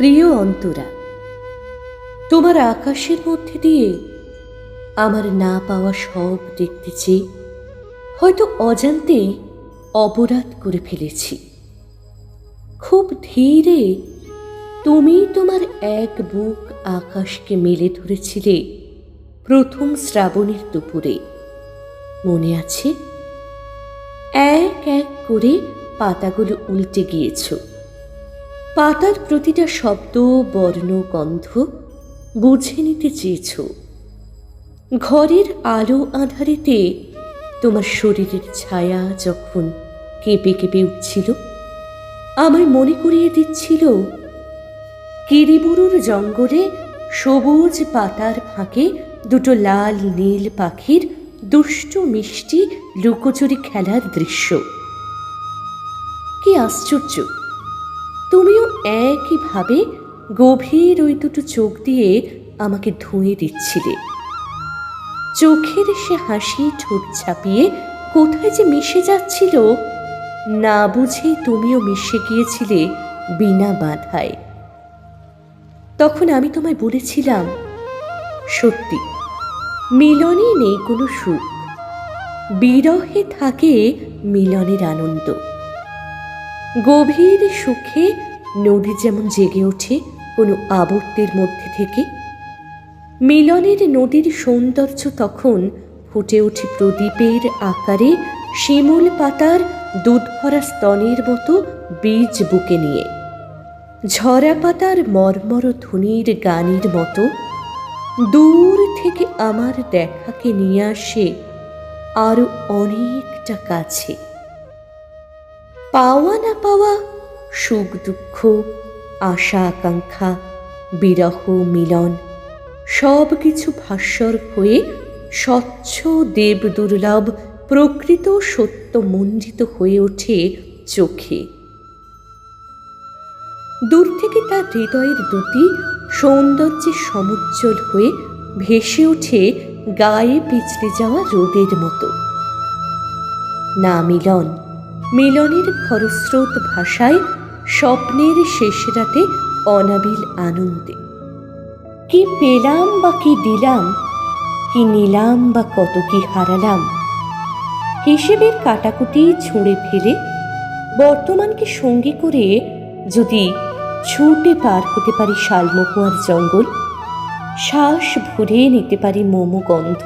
প্রিয় অন্তরা, তোমার আকাশের মধ্যে দিয়ে আমার না পাওয়া সব দেখতে চেয়ে হয়তো অজান্তেই অপরাধ করে ফেলেছি। খুব ধীরে তুমি তোমার এক বুক আকাশকে মেলে ধরেছিলে প্রথম শ্রাবণের দুপুরে। মনে আছে? এক এক করে পাতাগুলো উল্টে গিয়েছ। পাতার প্রতিটা শব্দ, বর্ণ, গন্ধ বুঝে নিতে চেয়েছ। ঘরের আলো আধারেতে তোমার শরীরের ছায়া যখন কেঁপে কেঁপে উঠছিল, আমায় মনে করিয়ে দিচ্ছিল, কিরিবুরুর জঙ্গলে সবুজ পাতার ফাঁকে দুটো লাল নীল পাখির দুষ্ট মিষ্টি লুকোচুরি খেলার দৃশ্য। কি আশ্চর্য! তুমিও একইভাবে গভীর ওই দুটো চোখ দিয়ে আমাকে ধুয়ে দিচ্ছিলে। চোখের সে হাসি ঠোঁট ছাপিয়ে কোথায় যে মিশে যাচ্ছিল, না বুঝে তুমিও মিশে গিয়েছিলে বিনা বাধায়। তখন আমি তোমায় বলেছিলাম, সত্যি, মিলনই নেই কোনো সুখ। বিরহে থাকে মিলনের আনন্দ। গভীর সুখে নদী যেমন জেগে ওঠে, কোনো আবর্তের মধ্যে থেকে। মিলনের নদীর সৌন্দর্য তখন ফুটে ওঠে প্রদীপের আকারে, শিমুল পাতার দুধ ভরা স্তনের মতো বীজ বুকে নিয়ে। ঝরা পাতার মর্মর ধ্বনির গানের মতো। দূর থেকে আমার দেখাকে নিয়ে আসে আরও অনেকটা কাছে। পাওয়া না পাওয়া, সুখ দুঃখ, আশা আকাঙ্ক্ষা, বিরহ মিলন সব কিছু ভাস্বর হয়ে স্বচ্ছ দেব দুর্লভ প্রকৃত সত্য মঞ্জিত হয়ে ওঠে চোখে। দূর থেকে তার হৃদয়ের দুটি সৌন্দর্যে সমুজ্জ্বল হয়ে ভেসে ওঠে গায়ে পিছড়ে যাওয়া রোদের মতো। না মিলন মিলনের খরস্রোত ভাষায় স্বপ্নের শেষ রাতে অনাবিল আনন্দে। কি পেলাম বা কি দিলাম, কি নিলাম বা কত কি হারালাম, হিসেবের কাটাকুটি ছুঁড়ে ফেলে বর্তমানকে সঙ্গী করে যদি ছুটে পার হতে পারি শালমকুয়ার জঙ্গল, শ্বাস ভরে নিতে পারি মোমো গন্ধ,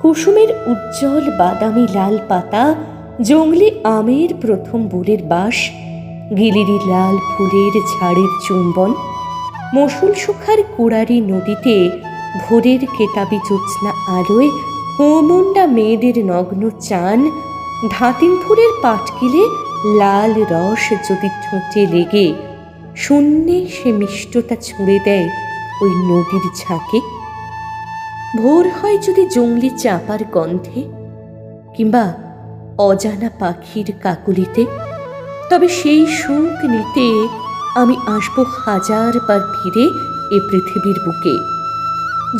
কুসুমের উজ্জ্বল বাদামি লাল পাতা জঙ্গলি আমের প্রথম বুলের বাস, গিলিরি লাল ফুলের ঝাড়ের চুম্বন, মশুল সুখার কুড়ারি নদীতে ভোরের কেতাবি জ্যোৎস্না আলোয় হোমুন্ডা মেয়েদের নগ্ন চান ধাতিন ফুলের পাটকিলে লাল রস যদি ঠোঁটে লেগে, শূন্যে সে মিষ্টতা ছুঁড়ে দেয় ওই নদীর ঝাঁকে। ভোর হয় যদি জঙ্গলি চাপার গন্ধে, কিংবা অজানা পাখির কাকুলিতে। তবে সেই সুখ নিতে আমি আসব হাজার বার ফিরে এ পৃথিবীর বুকে।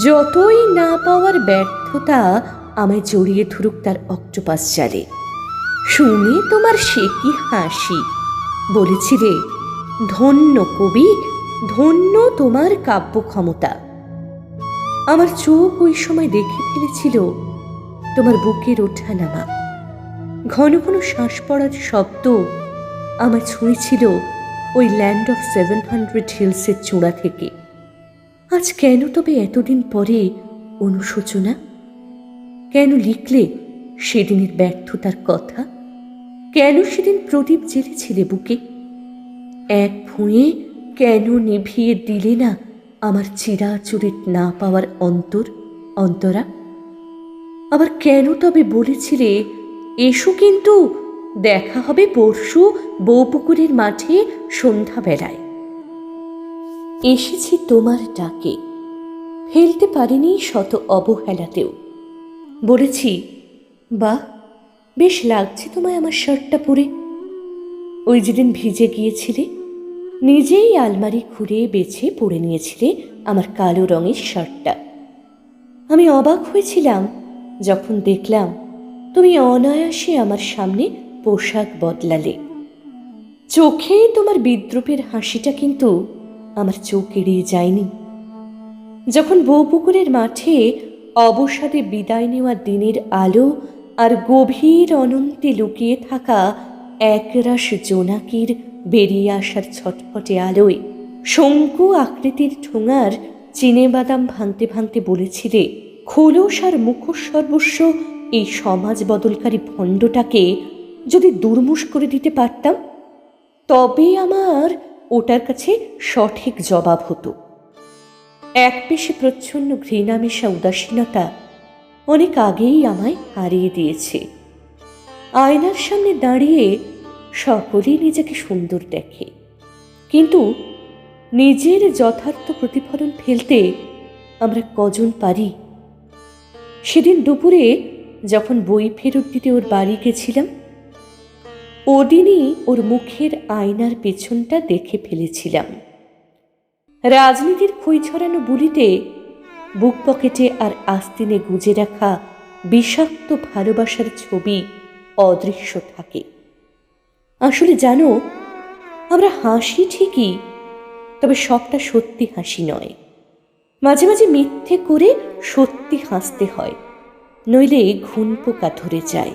যতই না পাওয়ার ব্যর্থতা আমায় জড়িয়ে ধরুক তার অক্টোপাস জালে। শুনে তোমার সে কি হাসি? বলেছিলে ধন্য কবি, ধন্য তোমার কাব্য ক্ষমতা। আমার চোখ ওই সময় দেখে ফেলেছিল তোমার বুকের ওঠা নামা ঘন ঘন শ্বাস পড়ার শব্দ আমার ছুঁয়েছিল ওই ল্যান্ড অফ সেভেন হান্ড্রেড হিলসের চূড়া থেকে। আজ কেন তবে এতদিন পরে অনুশোচনা? কেন লিখলে সেদিনের ব্যর্থতার কথা? কেন সেদিন প্রদীপ জ্বেলেছিলে বুকে এক ভুঁয়ে কেন নিভিয়ে দিলে না আমার চিরাচুরিত না পাওয়ার অন্তর, অন্তরা? আবার কেন তবে বলেছিলে এসো কিন্তু, দেখা হবে পরশু বউপুকুরের মাঠে সন্ধ্যাবেলায়। এসেছি তোমার ডাকে। ফেলতে পারিনি শত অবহেলাতেও। বলেছি, বাহ, বেশ লাগছে তোমায় আমার শার্টটা পরে। ওই যেদিন ভিজে গিয়েছিলে, নিজেই আলমারি খুঁড়ে বেছে পরে নিয়েছিলে আমার কালো রঙের শার্টটা। আমি অবাক হয়েছিলাম যখন দেখলাম তুমি অনায়াসে আমার সামনে পোশাক বদলালে। চোখে তোমার বিদ্রুপের হাসিটা কিন্তু আমার চোখ এড়িয়ে যায়নি। যখন বউপুকুরের মাঠে অবসাদে বিদায় নেওয়া দিনের আলো আর গভীর অনন্তে লুকিয়ে থাকা একরাশ জোনাকির বেরিয়ে আসার ছটফটে আলোয় শঙ্কু আকৃতির ঠোঙার চিনে বাদাম ভাঙতে ভাঙতে বলেছিলে, খোলস আর মুখোশ সর্বস্ব এই সমাজ বদলকারী ভণ্ডটাকে যদি দুর্মুষ করে দিতে পারতাম, তবে আমার ওটার কাছে সঠিক জবাব হতো। এক পেশে প্রচ্ছন্ন ঘৃণা মেশা উদাসীনতা অনেক আগেই আমায় হারিয়ে দিয়েছে। আয়নার সামনে দাঁড়িয়ে সকলেই নিজেকে সুন্দর দেখে। কিন্তু নিজের যথার্থ প্রতিফলন ফেলতে আমরা কজন পারি? সেদিন দুপুরে যখন বই ফেরত দিতে ওর বাড়ি গেছিলাম, ওদিনই ওর মুখের আয়নার পেছনটা দেখে ফেলেছিলাম। রাজনীতির খই ছড়ানো বুলিতে বুক পকেটে আর আস্তিনে গুজে রাখা বিষাক্ত ভালোবাসার ছবি অদৃশ্য থাকে। আসলে জানো, আমরা হাসি ঠিকই, তবে সবটা সত্যি হাসি নয়। মাঝে মাঝে মিথ্যে করে সত্যি হাসতে হয়। নইলে ঘুণ পোকা ধরে যায়।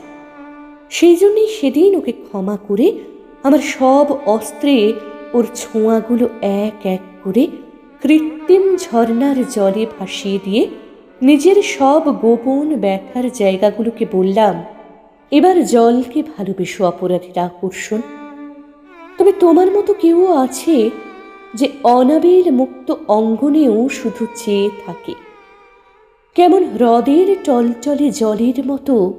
সেই জন্যই সেদিন ওকে ক্ষমা করে আমার সব অস্ত্রে ওর ছোঁয়াগুলো এক এক করে কৃত্রিম ঝর্ণার জলে ভাসিয়ে দিয়ে নিজের সব গোপন ব্যথার জায়গাগুলোকে বললাম, এবার জলকে ভালোবেসো, অপরাধীর আকর্ষণ। তবে তোমার মতো কেউ আছে যে অনাবিল মুক্ত অঙ্গনেও শুধু চেয়ে থাকে। কেমন হ্রদের টলটলে জলের মতো,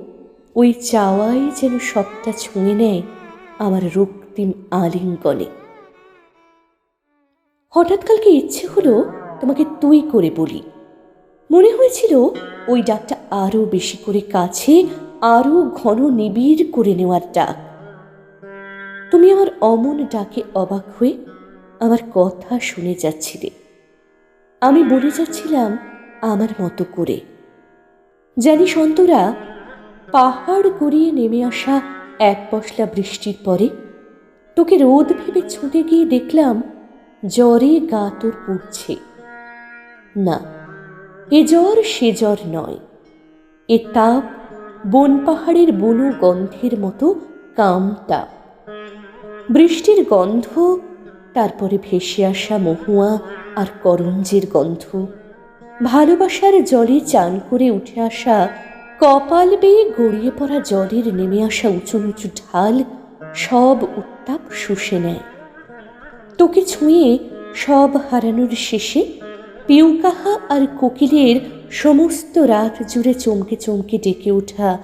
ওই চাওয়াই যেন সবটা ছুঁয়ে নেয় আমার রক্তিম আলিঙ্গনে। হঠাৎ কালকে ইচ্ছে হলো তোমাকে তুই করে বলি। মনে হয়েছিল ওই ডাকটা আরও বেশি করে কাছে আরও ঘন নিবিড় করে নেওয়ার ডাক। তুমি আমার অমন ডাকে অবাক হয়ে আমার কথা শুনে যাচ্ছিলে। আমি বলে যাচ্ছিলাম আমার মতো করে। জানি সন্তরা, পাহাড় গড়িয়ে নেমে আসা এক পশলা বৃষ্টির পরে, তোকে রোদ ভেবে ছুটে গিয়ে দেখলাম জ্বরে গা তোর পুড়ছে। না, এ জ্বর সে জ্বর নয়। এ তাপ বন পাহাড়ের বনো গন্ধের মতো কাম তাপ। বৃষ্টির গন্ধ, তারপরে ভেসে আসা মহুয়া আর করঞ্জের গন্ধ। ভালোবাসার জলে চান করে উঠে আসা, কপাল বেয়ে গড়িয়ে পড়া জলের নেমে আসা উঁচু উঁচু ঢাল সব উত্তাপ শুষে নেয়। তোকে ছুঁয়ে সব হারানোর শেষে পিউকাহা আর কোকিলের সমস্ত রাত জুড়ে চমকে চমকে ডেকে ওঠা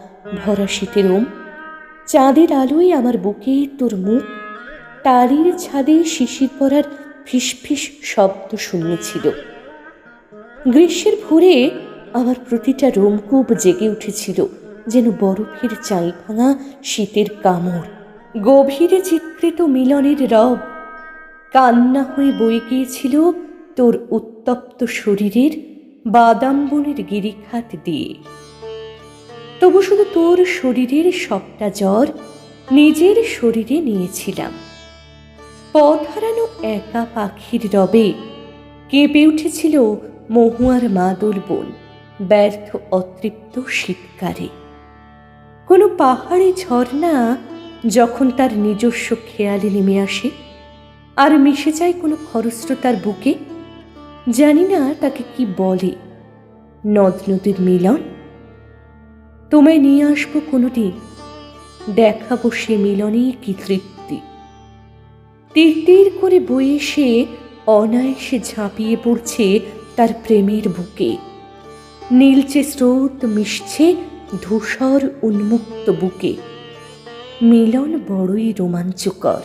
ভরা শীতের ওম। চাঁদের আলোয় আমার বুকে তোর মুখ টালির ছাদে শিশির পড়ার ফিসফিস শব্দ শুনেছিল। গ্রীষ্মের ভোরে আমার প্রতিটা রোমকূপ জেগে উঠেছিল, যেন বরফের চাই ভাঙা শীতের কামড়। গভীরে চিত্রিত মিলনের রব, কান্না হয়ে বয়ে গিয়েছিল তোর উত্তপ্ত শরীরের বাদাম বনের গিরিখাত দিয়ে। তবু শুধু তোর শরীরের সবটা জ্বর নিজের শরীরে নিয়েছিলাম। পথ হারানো একা পাখির রবে কেঁপে উঠেছিল মহুয়ার মাদুর বন, ব্যর্থ অতৃপ্ত শীতকারে কোনো পাহাড়ে ঝর্ণা যখন তার নিজস্ব খেয়ালে নেমে আসে, আর মিশে যায় কোনো খরস্রোতার বুকে, জানি না তাকে কি বলে। নদ নদীর মিলন? তোমায় নিয়ে আসব কোনোদিন, দেখাবো সে মিলনেই কি তৃপ্তি। তীর তীর করে বয়ে সে অনায়াসে ঝাঁপিয়ে পড়ছে তার প্রেমের বুকে। নীলচে স্রোত মিশছে ধূসর উন্মুক্ত বুকে। মিলন বড়ই রোমাঞ্চকর।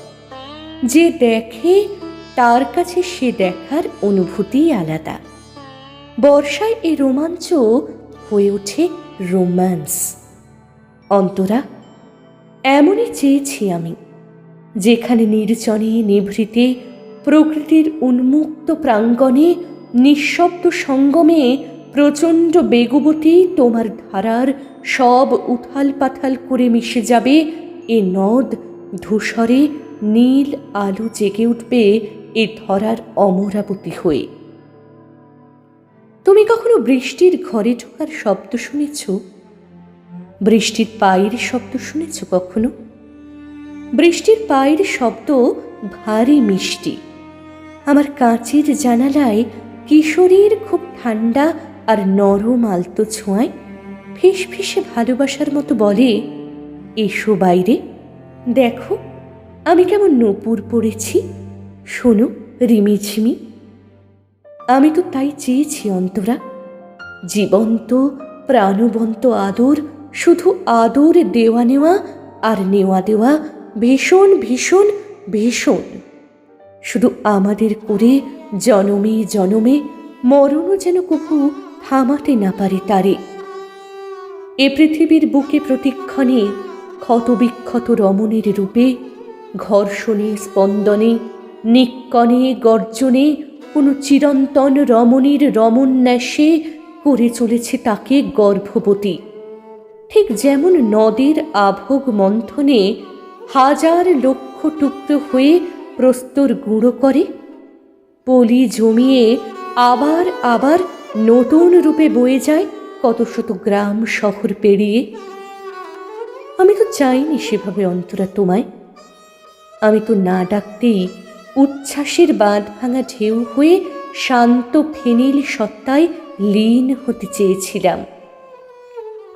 যে দেখে, তার কাছে সে দেখার অনুভূতি আলাদা। বর্ষায় এই রোমাঞ্চ হয়ে ওঠে রোম্যান্স। অন্তরা, এমনই চেয়েছি আমি, যেখানে নির্জনে নিভৃতে প্রকৃতির উন্মুক্ত প্রাঙ্গণে নিঃশব্দ সঙ্গমে প্রচণ্ড বেগবতী তোমার ধারার সব উথাল পাথাল করে মিশে যাবে এ নদ ধূসরে নীল আলো জেগে উঠবে এ ধরার অমরাবতী হয়ে। তুমি কখনো বৃষ্টির ঘরে ঢোকার শব্দ শুনেছ? বৃষ্টির পায়ের শব্দ শুনেছ কখনো? বৃষ্টির পায়ের শব্দ ভারী মিষ্টি। আমার কাঁচের জানালায় কিশোরীর খুব ঠান্ডা আর নরম আলতো ছোঁয়ায় ফিস ফিসে ভালোবাসার মতো বলে, এসো বাইরে, দেখো, আমি কেমন নপুর পড়েছি শোনো, রিমিঝিমি। আমি তো তাই চেয়েছি অন্তরা, জীবন্ত, প্রাণবন্ত আদর, শুধু আদর দেওয়া নেওয়া আর নেওয়া দেওয়া, ভীষণ ভীষণ ভীষণ। শুধু আমাদের করে জনমে জনমে মরণও যেন কুকু থামাতে না পারে তারে। এ পৃথিবীর বুকে প্রতিক্ষণে ক্ষতবিক্ষত রমণীর রূপে, ঘর্ষণে, স্পন্দনে, নিক্কণে, গর্জনে কোনো চিরন্তন রমণীর রমন্যাসে করে চলেছে তাকে গর্ভবতী। ঠিক যেমন নদীর আভোগ মন্থনে হাজার লক্ষ টুকরো হয়ে প্রস্তর গুঁড়ো করে, পলি জমিয়ে আবার আবার নতুন রূপে বয়ে যায় কত শত গ্রাম শহর পেরিয়ে। আমি তো চাইনি সেভাবে অন্তরা তোমায়। আমি তো না ডাকতেই উচ্ছ্বাসের বাঁধ ভাঙা ঢেউ হয়ে শান্ত ফেনিল সত্তায় লীন হতে চেয়েছিলাম।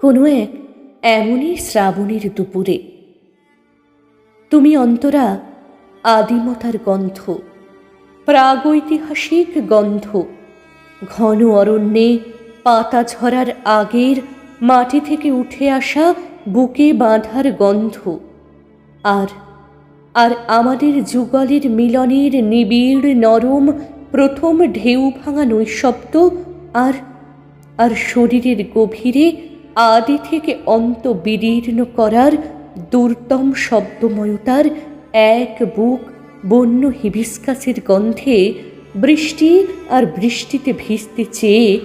কোনো এক এমনই শ্রাবণের দুপুরে। তুমি অন্তরা আদিমতার গন্ধ, প্রাগৈতিহাসিক গন্ধ। ঘন অরণ্যে পাতা ঝরার আগের মাটি থেকে উঠে আসা বুকে বাঁধার গন্ধ। আর আর আমাদের যুগলের মিলনের নিবিড় নরম প্রথম ঢেউ ভাঙা নৈশব্দ আর আর শরীরের গভীরে আদি থেকে অন্ত বিদীর্ণ করার দুর্তম শব্দময়তার এক বুক বন্য হিবিস্কাসের গন্ধে বৃষ্টি আর বৃষ্টিতে ভিজতে চেয়ে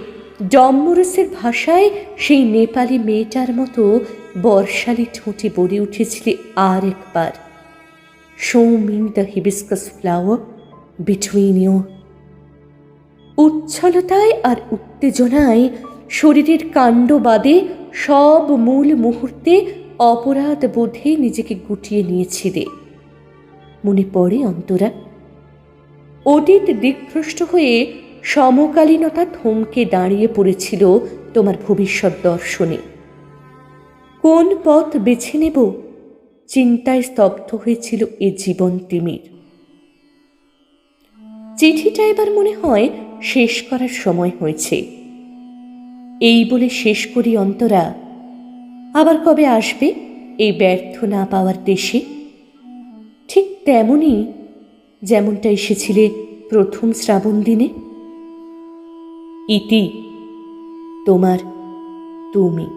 ডম্বরসের ভাষায় সেই নেপালি মেয়েটার মতো বর্ষালি ঠোঁটে বলে উঠেছিলে আর একবার show the hibiscus flower between you উচ্ছলতায় আর উত্তেজনায় শরীরের কাণ্ড বাদে সব মূল মুহূর্তে অপরাধ বোধে নিজেকে গুটিয়ে নিয়েছিলে। মনে পড়ে অন্তরা। অতীত দিকভ্রষ্ট হয়ে সমকালীনতা থমকে দাঁড়িয়ে পড়েছিল তোমার ভবিষ্যৎ দর্শনে। কোন পথ বেছে নেব? চিন্তায় স্তব্ধ হয়েছিল এ জীবন তিমির। চিঠিটা এবার মনে হয় শেষ করার সময় হয়েছে। এই বলে শেষ করি অন্তরা। আবার কবে আসবে? এই ব্যর্থ না পাওয়ার দেশে। তেমনই যেমনটা এসেছিলে প্রথম শ্রাবণ দিনে। ইতি তোমার তুমি।